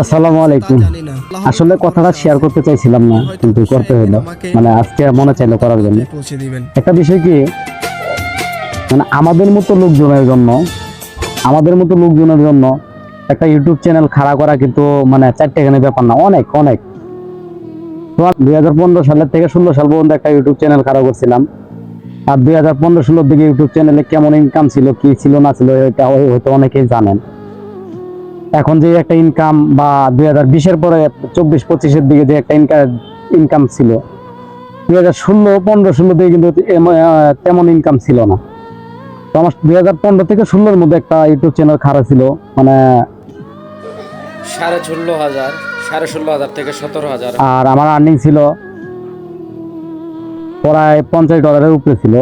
আসসালামু আলাইকুম। আসলে কথাটা শেয়ার করতে চাইছিলাম না কিন্তু করতে হলো। মানে আজকে মনে চাইলো করার জন্য। একটা বিষয় কি মানে আমাদের মতো লোকজনের জন্য আমাদের মতো লোকজনের জন্য একটা ইউটিউব চ্যানেল খাড়া করা কিন্তু মানে চারটেখানে ব্যাপার না অনেক অনেক। দুই হাজার পনেরো সালের থেকে ষোলো সাল পর্যন্ত একটা ইউটিউব চ্যানেল খাড়া করছিলাম। আর দুই হাজার পনেরো ষোলোর দিকে ইউটিউব চ্যানেলে কেমন ইনকাম ছিল কি ছিল না ছিল এটা হয়তো অনেকেই জানেন। এখন যে একটা ইনকাম বা দুই হাজার বিশের পরে চব্বিশ পঁচিশের দিকে যে একটা ইনকাম ইনকাম ছিল দুই হাজার ষোলো পনেরো ষোলো দিকে কিন্তু তেমন ইনকাম ছিল না। তো আমার দুই হাজার পনেরো থেকে ষোলোর মধ্যে একটা ইউটিউব চ্যানেল খারাপ ছিল মানে সাড়ে ষোলো হাজার সাড়ে ষোলো হাজার থেকে সতেরো হাজার। আর আমার আর্নিং ছিল প্রায় পঞ্চাশ ডলারের উপরে ছিল।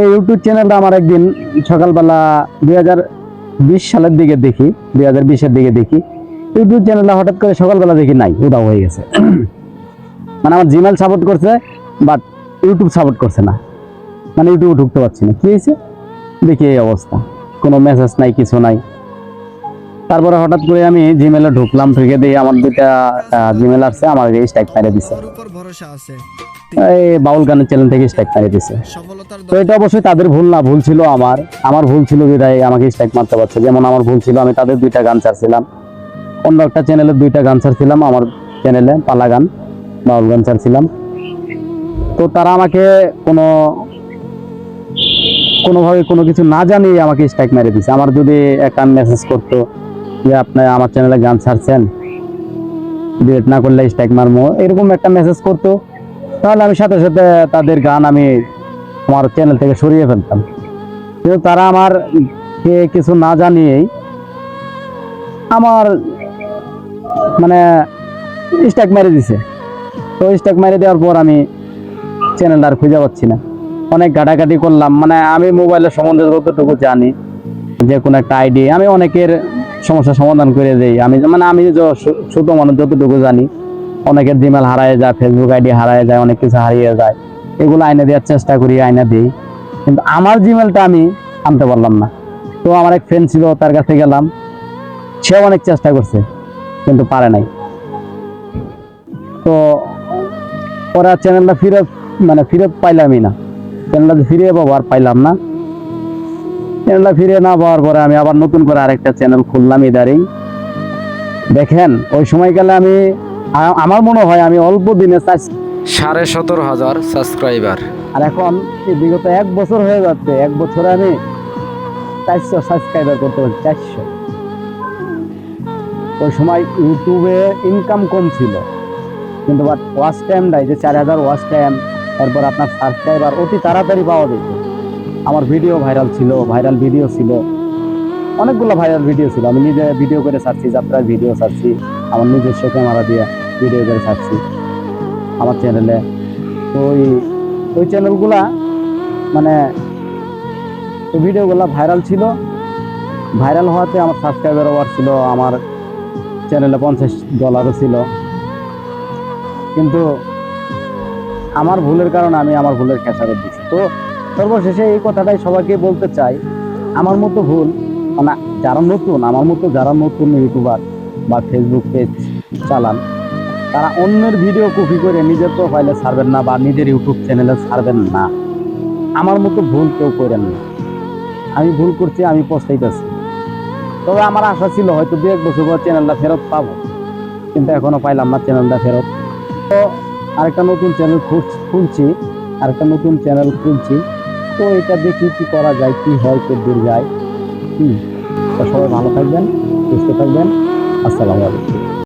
এই ইউটিউব চ্যানেলটা আমার একদিন সকালবেলা দুই হাজার বিশ সালের দিকে দেখি, দুই হাজার বিশের দিকে দেখি। ইউটিউব চ্যানেলটা হঠাৎ করে সকালবেলা দেখি নাই উদাও হয়ে গেছে। মানে আমার জিমেল সাপোর্ট করছে বাট ইউটিউব সাপোর্ট করছে না। মানে ইউটিউবে ঢুকতে পারছি না। কী হয়েছে? দেখি এই অবস্থা। কোনো মেসেজ নাই, কিছু নাই। তারপরে হঠাৎ করে আমি জিমেলে ঢুকলাম ঢুকে দিয়ে আমার দুইটা জিমেল আসছে আমার স্ট্রাইক মারিয়ে দিছে। ওর উপর ভরসা আছে? এই বাউল গানের চ্যানেল থেকে স্ট্রাইক মারিয়ে দিছে। তো এটা অবশ্যই তাদের ভুল না ভুল ছিল আমার। আমার ভুল ছিল বিদায় আমাকে স্ট্রাইক মারতে পারছে। যেমন আমার ভুল ছিল আমি তাদের দুইটা গান ছাড়ছিলাম। অন্য একটা চ্যানেলে দুইটা গান ছাড়ছিলাম আমার চ্যানেলে পালা গান বাউল গান ছাড়ছিলাম। তো তারা আমাকে কোনো কোনোভাবে কোনো কিছু না জানিয়ে আমাকে স্ট্রাইক মেরে দিছে। আমার যদি একটা মেসেজ করতো যে আপনি আমার চ্যানেলে গান ছাড়ছেন ডিলেট না করলে স্ট্রাইক মারমো। এরকম একটা মেসেজ করতো। তাহলে আমি সাথে সাথে তাদের গান আমি আমার চ্যানেল থেকে সরিয়ে ফেলতাম। কিন্তু তারা আমার কে কিছু না জানিয়েই আমার মানে স্ট্যাক মেরে দিছে। তো স্ট্যাক মেরে দেওয়ার পর আমি চ্যানেলটা আর খুঁজে পাচ্ছি না। অনেক ঘাটাঘাটি করলাম। মানে আমি মোবাইলের সম্বন্ধে যতটুকু জানি, যে কোনো একটা আইডি আমি অনেকের সমস্যার সমাধান করে দেই। আমি মানে আমি ছোট মানুষ যতটুকু জানি, অনেকের জিমেল হারায় যায় ফেসবুক আইডি হারায় যায়, অনেক কিছু হারিয়ে যায়। এগুলো আইনে দেওয়ার চেষ্টা করি আইনা দিই। কিন্তু আমার জিমেলটা আমি আনতে পারলাম না। তো আমার এক ফ্রেন্ড ছিল, তার কাছে গেলাম। সেও অনেক চেষ্টা করছে, কিন্তু পারে নাই। তো ওরা চ্যানেলটা ফিরে মানে ফিরে পাইলামই না। চ্যানেলটা ফিরে পাবো, আর পাইলাম না। চ্যানেলটা ফিরে না পাওয়ার পরে আমি আবার নতুন করে আরেকটা চ্যানেল খুললাম ইদারিং। দেখেন ওই সময়কালে আমি আমার মনে হয় আমি অল্প দিনে সাড়ে সতেরো হাজার সাবস্ক্রাইবার আর এখন বিগত এক বছর হয়ে যাচ্ছে এক বছরে আমি চারশো সাবস্ক্রাইবার করতে পারছি চারশো। ওই সময় ইউটিউবে ইনকাম কম ছিল কিন্তু বাট ওয়াচ টাইমটাই যে চার হাজার ওয়াচ টাইম তারপর আপনার সাবস্ক্রাইবার অতি তাড়াতাড়ি পাওয়া যেত। আমার ভিডিও ভাইরাল ছিল ভাইরাল ভিডিও ছিল। অনেকগুলো ভাইরাল ভিডিও ছিল। আমি নিজে ভিডিও করে ছাড়ছি, যাত্রার ভিডিও ছাড়ছি, আমার নিজস্ব ক্যামেরা দিয়ে ভিডিও করে ছাড়ছি আমার চ্যানেলে তো ওই ওই চ্যানেলগুলা মানে ওই ভিডিওগুলো ভাইরাল ছিল। ভাইরাল হওয়াতে আমার সাবস্ক্রাইবার ওভার ছিল, আমার চ্যানেলে পঞ্চাশ ডলারও ছিল। কিন্তু আমার ভুলের কারণে আমি আমার ভুলের খেসারত দিচ্ছি তো সর্বশেষে এই কথাটাই সবাইকে বলতে চাই। আমার মতো ভুল মানে যারা নতুন, আমার মতো যারা নতুন ইউটিউবার বা ফেসবুক পেজ চালান, তারা অন্যের ভিডিও কপি করে নিজের প্রোফাইলে ছাড়বেন না বা নিজের ইউটিউব চ্যানেলে ছাড়বেন না। আমার মতো ভুল কেউ করেন না। আমি ভুল করছি, আমি পস্তাইতেছি। তবে আমার আশা ছিল হয়তো দু এক বছর পর চ্যানেলটা ফেরত পাবো, কিন্তু এখনও পাইলাম না চ্যানেলটা ফেরত। তো আরেকটা নতুন চ্যানেল খুঁজ, খুলছি, আরেকটা নতুন চ্যানেল খুলছি। তো এটা দেখি কি করা যায়, কি হয় কে দূর যায় কি সবাই ভালো থাকবেন, সুস্থ থাকবেন। আসসালামু আলাইকুম।